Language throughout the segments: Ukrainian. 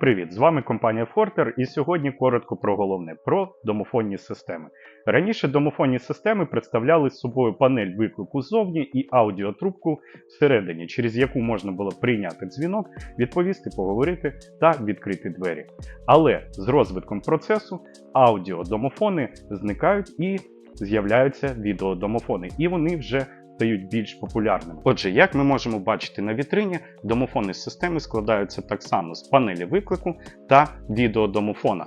Привіт! З вами компанія Forter і сьогодні коротко про головне про домофонні системи. Раніше домофонні системи представляли собою панель виклику ззовні і аудіотрубку всередині, через яку можна було прийняти дзвінок, відповісти, поговорити та відкрити двері. Але з розвитком процесу аудіодомофони зникають і з'являються відеодомофони, і вони вже стають більш популярними. Отже, як ми можемо бачити на вітрині, домофонні системи складаються так само з панелі виклику та відеодомофона.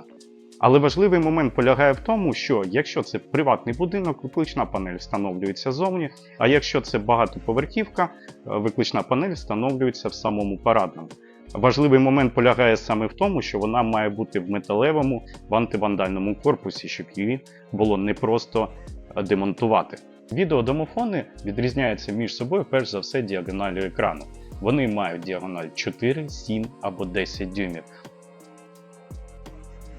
Але важливий момент полягає в тому, що якщо це приватний будинок, виклична панель встановлюється зовні, а якщо це багатоповерхівка, е, виклична панель встановлюється в самому парадному. Важливий момент полягає саме в тому, що вона має бути в металевому в антивандальному корпусі, щоб її було непросто демонтувати. Відеодомофони відрізняються між собою перш за все діагоналю екрану. Вони мають діагональ 4, 7 або 10 дюймів.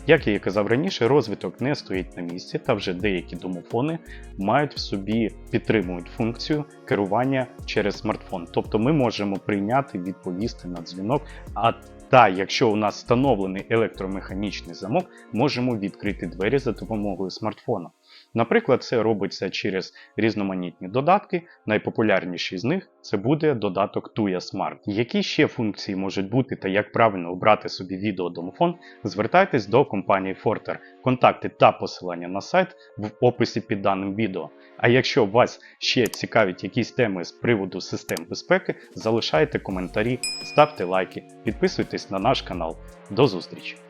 Як я і казав раніше, розвиток не стоїть на місці, та вже деякі домофони мають в собі підтримують функцію керування через смартфон. Тобто ми можемо прийняти, відповісти на дзвінок. А та, якщо у нас встановлений електромеханічний замок, можемо відкрити двері за допомогою смартфона. Наприклад, це робиться через різноманітні додатки. Найпопулярніший з них це буде додаток Tuya Smart. Які ще функції можуть бути та як правильно обрати собі відеодомофон, звертайтесь до компанії Forter. Контакти та посилання на сайт в описі під даним відео. А якщо вас ще цікавить якісь теми з приводу систем безпеки, залишайте коментарі, ставте лайки, підписуйтесь на наш канал. До зустрічі!